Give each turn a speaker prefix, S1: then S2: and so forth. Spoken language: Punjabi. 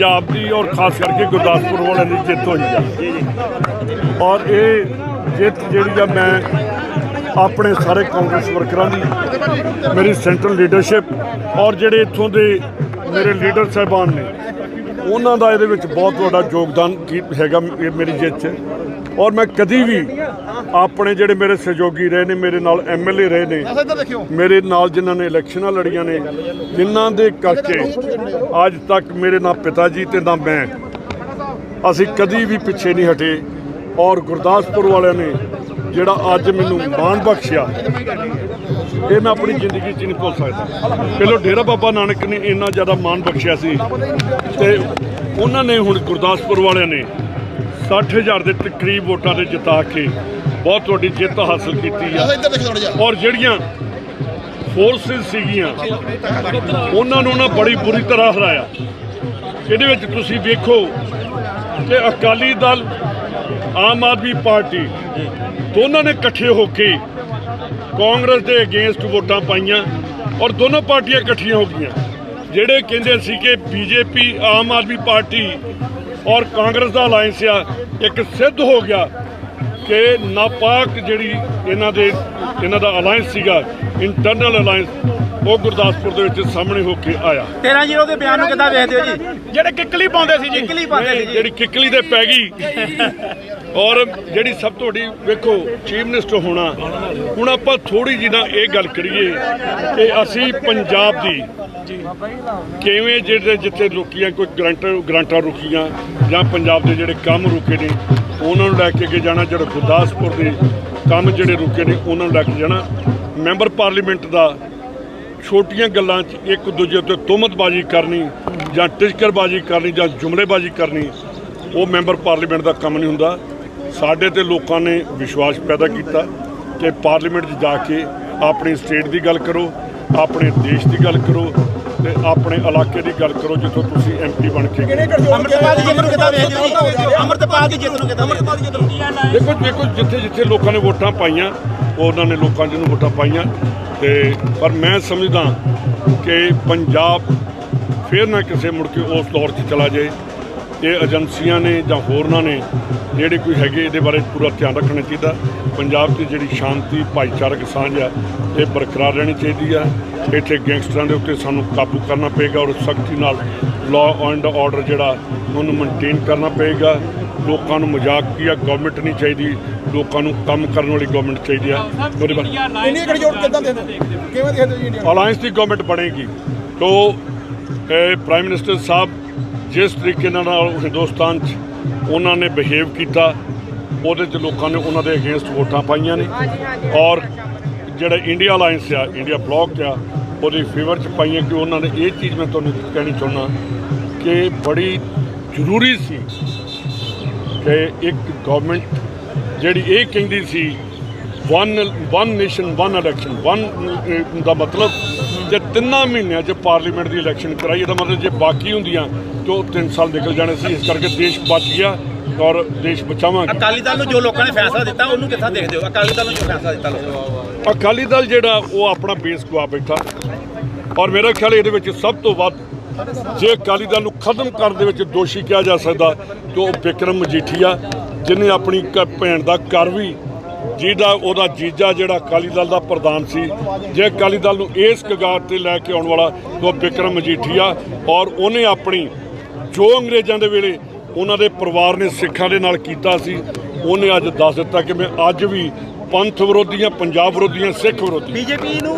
S1: ਪੰਜਾਬ ਦੀ ਔਰ ਖਾਸ ਕਰਕੇ ਗੁਰਦਾਸਪੁਰ ਵਾਲਿਆਂ ਦੀ ਜਿੱਤ ਹੋਈ ਆ। ਔਰ ਇਹ ਜਿੱਤ ਜਿਹੜੀ ਆ ਮੈਂ ਆਪਣੇ ਸਾਰੇ ਕਾਂਗਰਸ ਵਰਕਰਾਂ ਦੀ, ਮੇਰੀ ਸੈਂਟਰਲ ਲੀਡਰਸ਼ਿਪ ਔਰ ਜਿਹੜੇ ਇੱਥੋਂ ਦੇ ਮੇਰੇ ਲੀਡਰ ਸਾਹਿਬਾਨ ਨੇ ਉਹਨਾਂ ਦਾ ਇਹਦੇ ਵਿੱਚ ਬਹੁਤ ਵੱਡਾ ਯੋਗਦਾਨ ਕੀ ਹੈਗਾ ਮੇਰੀ ਜਿੱਤ 'ਚ। ਔਰ ਮੈਂ ਕਦੀ ਵੀ ਆਪਣੇ ਜਿਹੜੇ ਮੇਰੇ ਸਹਿਯੋਗੀ ਰਹੇ ਨੇ ਮੇਰੇ ਨਾਲ ਐਮਐਲਏ ਰਹੇ ਨੇ ਮੇਰੇ ਨਾਲ ਜਿਨ੍ਹਾਂ ਨੇ ਇਲੈਕਸ਼ਨਾਂ ਲੜੀਆਂ ਨੇ ਜਿਨ੍ਹਾਂ ਦੇ ਕਰਕੇ ਅੱਜ ਤੱਕ ਮੇਰੇ ਨਾ ਪਿਤਾ ਜੀ ਤੇ ਨਾ ਮੈਂ ਅਸੀਂ ਕਦੀ ਵੀ ਪਿੱਛੇ ਨਹੀਂ ਹਟੇ। ਔਰ ਗੁਰਦਾਸਪੁਰ ਵਾਲਿਆਂ ਨੇ ਜਿਹੜਾ ਅੱਜ ਮੈਨੂੰ ਮਾਣ ਬਖਸ਼ਿਆ ਇਹ ਮੈਂ ਆਪਣੀ ਜ਼ਿੰਦਗੀ 'ਚ ਨਹੀਂ ਭੁੱਲ ਸਕਦਾ। ਪਹਿਲਾਂ ਡੇਰਾ ਬਾਬਾ ਨਾਨਕ ਨੇ ਇੰਨਾ ਜ਼ਿਆਦਾ ਮਾਣ ਬਖਸ਼ਿਆ ਸੀ ਤੇ ਉਹਨਾਂ ਨੇ ਹੁਣ ਗੁਰਦਾਸਪੁਰ ਵਾਲਿਆਂ ਨੇ 60000 ਦੇ ਤਕਰੀਬ ਵੋਟਾਂ ਦੇ ਜਿਤਾ ਕੇ ਬਹੁਤ ਵੱਡੀ ਜਿੱਤ ਹਾਸਲ ਕੀਤੀ ਆ। ਔਰ ਜਿਹੜੀਆਂ ਫੋਰਸਿਸ ਸੀਗੀਆਂ ਉਹਨਾਂ ਨੂੰ ਨਾ ਬੜੀ ਬੁਰੀ ਤਰ੍ਹਾਂ ਹਰਾਇਆ। ਇਹਦੇ ਵਿੱਚ ਤੁਸੀਂ ਵੇਖੋ ਕਿ ਅਕਾਲੀ ਦਲ ਆਮ ਆਦਮੀ ਪਾਰਟੀ ਦੋਨਾਂ ਨੇ ਇਕੱਠੇ ਹੋ ਕੇ ਕਾਂਗਰਸ ਦੇ ਅਗੇਂਸਟ ਵੋਟਾਂ ਪਾਈਆਂ ਔਰ ਦੋਨੋਂ ਪਾਰਟੀਆਂ ਇਕੱਠੀਆਂ ਹੋ ਗਈਆਂ। ਜਿਹੜੇ ਕਹਿੰਦੇ ਸੀ ਕਿ ਬੀਜੇਪੀ ਆਮ ਆਦਮੀ ਪਾਰਟੀ ਔਰ ਕਾਂਗਰਸ ਦਾ ਅਲਾਈਅੰਸ ਆ ਇੱਕ ਸਿੱਧ ਹੋ ਗਿਆ ਕਿ ਨਾਪਾਕ ਜਿਹੜੀ ਇਹਨਾਂ ਦੇ ਇਹਨਾਂ ਦਾ ਅਲਾਈਅੰਸ ਸੀਗਾ ਇੰਟਰਨਲ ਅਲਾਈਅੰਸ ਉਹ ਗੁਰਦਾਸਪੁਰ ਦੇ ਵਿੱਚ ਸਾਹਮਣੇ ਹੋ ਕੇ ਆਇਆ।
S2: 13 ਜ਼ੀਰੋ ਦੇ ਬਿਆਨ ਨੂੰ ਕਿੱਦਾਂ ਵੇਖਦੇ ਹੋ ਜੀ?
S3: ਜਿਹੜੇ ਕਿੱਕਲੀ ਪਾਉਂਦੇ ਸੀ ਜੀ।
S2: ਕਿੱਕਲੀ ਪਾਉਂਦੇ ਸੀ ਜੀ।
S1: ਜਿਹੜੀ ਕਿੱਕਲੀ ਦੇ ਪੈ ਗਈ। ਔਰ ਜਿਹੜੀ ਸਭ ਤੋਂ ਵੱਡੀ, ਵੇਖੋ, ਚੀਫ ਮਿਨਿਸਟਰ ਹੋਣਾ, ਹੁਣ ਆਪਾਂ ਥੋੜੀ ਜਿਹੀ ਨਾ ਇਹ ਗੱਲ ਕਰੀਏ ਕਿ ਅਸੀਂ ਪੰਜਾਬ ਦੀ ਕਿਵੇਂ ਜਿਹੜੇ ਜਿੱਥੇ ਰੁਕੀਆਂ, ਕੋਈ ਗਰੰਟਰ ਗਰੰਟਾਂ ਰੁਕੀਆਂ ਜਾਂ ਪੰਜਾਬ ਦੇ ਜਿਹੜੇ ਕੰਮ ਰੁਕੇ ਨੇ, ਉਹਨਾਂ ਨੂੰ ਲੈ ਕੇ ਅੱਗੇ ਜਾਣਾ, ਜਿਹੜਾ ਗੁਰਦਾਸਪੁਰ ਦੇ ਕੰਮ ਜਿਹੜੇ ਰੁਕੇ ਨੇ, ਉਹਨਾਂ ਨੂੰ ਲੈ ਕੇ ਜਾਣਾ। ਮੈਂਬਰ ਪਾਰਲੀਮੈਂਟ ਦਾ ਛੋਟੀਆਂ ਗੱਲਾਂ 'ਚ ਇੱਕ ਦੂਜੇ ਉੱਤੇ ਤੁਹਮਤਬਾਜ਼ੀ ਕਰਨੀ ਜਾਂ ਟਿਚਕਰਬਾਜ਼ੀ ਕਰਨੀ ਜਾਂ ਜੁਮਲੇਬਾਜ਼ੀ ਕਰਨੀ, ਉਹ ਮੈਂਬਰ ਪਾਰਲੀਮੈਂਟ ਦਾ ਕੰਮ ਨਹੀਂ ਹੁੰਦਾ। ਸਾਡੇ ਤੇ ਲੋਕਾਂ ਨੇ ਵਿਸ਼ਵਾਸ ਪੈਦਾ ਕੀਤਾ ਕਿ ਪਾਰਲੀਮੈਂਟ 'ਚ ਜਾ ਕੇ ਆਪਣੀ ਸਟੇਟ ਦੀ ਗੱਲ ਕਰੋ ਆਪਣੇ ਦੇਸ਼ ਦੀ ਗੱਲ ਕਰੋ ਤੇ ਆਪਣੇ ਇਲਾਕੇ ਦੀ ਗੱਲ ਕਰੋ ਜਿੱਥੋਂ ਤੁਸੀਂ ਐਮਪੀ ਬਣ ਕੇ
S2: ਅੰਮ੍ਰਿਤਪਾਲ ਦੀ ਜਿੱਤ ਨੂੰ ਕਿੱਦਾਂ ਵੇਖਦੇ ਹੋ? ਅੰਮ੍ਰਿਤਪਾਲ ਦੀ ਜਿੱਤ ਨੂੰ ਕਿੱਦਾਂ ਅੰਮ੍ਰਿਤਪਾਲ ਦੀ ਜਿੱਤ ਨੂੰ
S1: ਦੇਖੋ ਦੇਖੋ ਜਿੱਥੇ ਜਿੱਥੇ ਲੋਕਾਂ ਨੇ ਵੋਟਾਂ ਪਾਈਆਂ ਉਹਨਾਂ ਨੇ ਲੋਕਾਂ ਜਿਹਨੂੰ ਵੋਟਾਂ ਪਾਈਆਂ ਤੇ ਪਰ ਮੈਂ ਸਮਝਦਾ ਕਿ ਪੰਜਾਬ ਫੇਰ ਨਾ ਕਿਸੇ ਮੁੜ ਕੇ ਉਸ ਦੌਰ 'ਚ ਚਲਾ ਜਾਏ। ਇਹ ਏਜੰਸੀਆਂ ਨੇ ਜਾਂ ਹੋਰਨਾਂ ਨੇ ਜਿਹੜੇ ਕੋਈ ਹੈਗੇ ਇਹਦੇ ਬਾਰੇ ਪੂਰਾ ਧਿਆਨ ਰੱਖਣਾ ਚਾਹੀਦਾ। ਪੰਜਾਬ 'ਚ ਜਿਹੜੀ ਸ਼ਾਂਤੀ ਭਾਈਚਾਰਕ ਸਾਂਝ ਆ ਇਹ ਬਰਕਰਾਰ ਰਹਿਣੀ ਚਾਹੀਦੀ ਆ। ਇੱਥੇ ਗੈਂਗਸਟਰਾਂ ਦੇ ਉੱਤੇ ਸਾਨੂੰ ਕਾਬੂ ਕਰਨਾ ਪਏਗਾ ਔਰ ਸਖਤੀ ਨਾਲ ਲਾਅ ਐਂਡ ਆਰਡਰ ਜਿਹੜਾ ਉਹਨੂੰ ਮੇਨਟੇਨ ਕਰਨਾ ਪਏਗਾ। ਲੋਕਾਂ ਨੂੰ ਮਜ਼ਾਕ ਕੀ ਆ? ਗਵਰਨਮੈਂਟ ਨਹੀਂ ਚਾਹੀਦੀ। ਲੋਕਾਂ ਨੂੰ ਕੰਮ ਕਰਨ ਵਾਲੀ ਗਵਰਨਮੈਂਟ ਚਾਹੀਦੀ ਆ। ਉਹਦੇ ਬਾਰੇ
S4: ਇੰਡੀਆ ਗਠਜੋੜ ਕਿੱਦਾਂ ਹੋ? ਕਿਵੇਂ ਦੇਖਦੇ ਜੀ ਇੰਡੀਆ
S1: ਅਲਾਈਅੰਸ ਦੀ ਗਵਰਨਮੈਂਟ ਬਣੇਗੀ। ਤੋ ਇਹ ਪ੍ਰਾਈਮ ਮਿਨਿਸਟਰ ਸਾਹਿਬ ਜਿਸ ਤਰੀਕੇ ਨਾਲ ਹਿੰਦੁਸਤਾਨ 'ਚ ਉਹਨਾਂ ਨੇ ਬਿਹੇਵ ਕੀਤਾ ਉਹਦੇ 'ਚ ਲੋਕਾਂ ਨੇ ਉਹਨਾਂ ਦੇ ਅਗੇਂਸਟ ਵੋਟਾਂ ਪਾਈਆਂ ਨੇ। ਔਰ ਜਿਹੜਾ ਇੰਡੀਆ ਅਲਾਈਅੰਸ ਆ ਇੰਡੀਆ ਬਲੌਕ ਆ ਉਹਦੇ ਫੇਵਰ 'ਚ ਪਾਈਆਂ ਕਿ ਉਹਨਾਂ ਨੇ ਇਹ ਚੀਜ਼ ਮੈਂ ਤੁਹਾਨੂੰ ਕਹਿਣੀ ਚਾਹੁੰਦਾ ਕਿ ਬੜੀ ਜ਼ਰੂਰੀ ਸੀ ਕਿ ਇੱਕ ਗਵਰਨਮੈਂਟ ਜਿਹੜੀ ਇਹ ਕਹਿੰਦੀ ਸੀ one one nation one election one ਦਾ ਮਤਲਬ ਜੇ ਤਿੰਨਾਂ ਮਹੀਨਿਆਂ 'ਚ ਪਾਰਲੀਮੈਂਟ ਦੀ ਇਲੈਕਸ਼ਨ ਕਰਾਈ ਇਹਦਾ ਮਤਲਬ ਜੇ ਬਾਕੀ ਹੁੰਦੀਆਂ ਤਾਂ ਉਹ 3 ਸਾਲ ਨਿਕਲ ਜਾਣੇ ਸੀ ਇਸ ਕਰਕੇ ਦੇਸ਼ ਬਚ ਗਿਆ ਔਰ ਦੇਸ਼ ਬਚਾਵਾਂਗੇ।
S2: ਅਕਾਲੀ ਦਲ ਨੂੰ ਜੋ ਲੋਕਾਂ ਨੇ ਫੈਸਲਾ ਦਿੱਤਾ ਉਹਨੂੰ ਕਿੱਦਾਂ ਦੇਖਦੇ ਹੋ? ਅਕਾਲੀ ਦਲ ਨੂੰ ਜੋ ਫੈਸਲਾ ਦਿੱਤਾ ਲੋਕਾਂ ਨੇ?
S1: ਅਕਾਲੀ ਦਲ ਜਿਹੜਾ ਉਹ ਆਪਣਾ ਬੇਸ ਗਵਾ ਬੈਠਾ। ਔਰ ਮੇਰਾ ਖਿਆਲ ਇਹਦੇ ਵਿੱਚ ਸਭ ਤੋਂ ਵੱਧ ਜੇ ਅਕਾਲੀ ਦਲ ਨੂੰ ਖਤਮ ਕਰਨ ਦੇ ਵਿੱਚ ਦੋਸ਼ੀ ਕਿਹਾ ਜਾ ਸਕਦਾ ਤਾਂ ਉਹ ਵਿਕਰਮ ਮਜੀਠੀਆ ਜਿਹਨੇ ਆਪਣੀ ਭੈਣ ਦਾ ਘਰ ਵੀ ਜਿਹਦਾ ਉਹਦਾ ਜੀਜਾ ਜਿਹੜਾ ਅਕਾਲੀ ਦਲ ਦਾ ਪ੍ਰਧਾਨ ਸੀ, ਜੇ ਅਕਾਲੀ ਦਲ ਨੂੰ ਇਸ ਕਗਾਰ ਤੇ ਲੈ ਕੇ ਆਉਣ ਵਾਲਾ ਉਹ ਵਿਕਰਮ ਮਜੀਠੀਆ ਔਰ ਉਹਨੇ ਆਪਣੀ ਜੋ ਅੰਗਰੇਜ਼ਾਂ ਦੇ ਵੇਲੇ ਉਹਨਾਂ ਦੇ ਪਰਿਵਾਰ ਨੇ ਸਿੱਖਾਂ ਦੇ ਨਾਲ ਕੀਤਾ ਸੀ, ਉਹਨੇ ਅੱਜ ਦੱਸ ਦਿੱਤਾ ਕਿ ਮੈਂ ਅੱਜ ਵੀ ਪੰਥ ਵਿਰੋਧੀਆਂ, ਪੰਜਾਬ ਵਿਰੋਧੀਆਂ, ਸਿੱਖ ਵਿਰੋਧੀ
S2: ਬੀਜੇਪੀ ਨੂੰ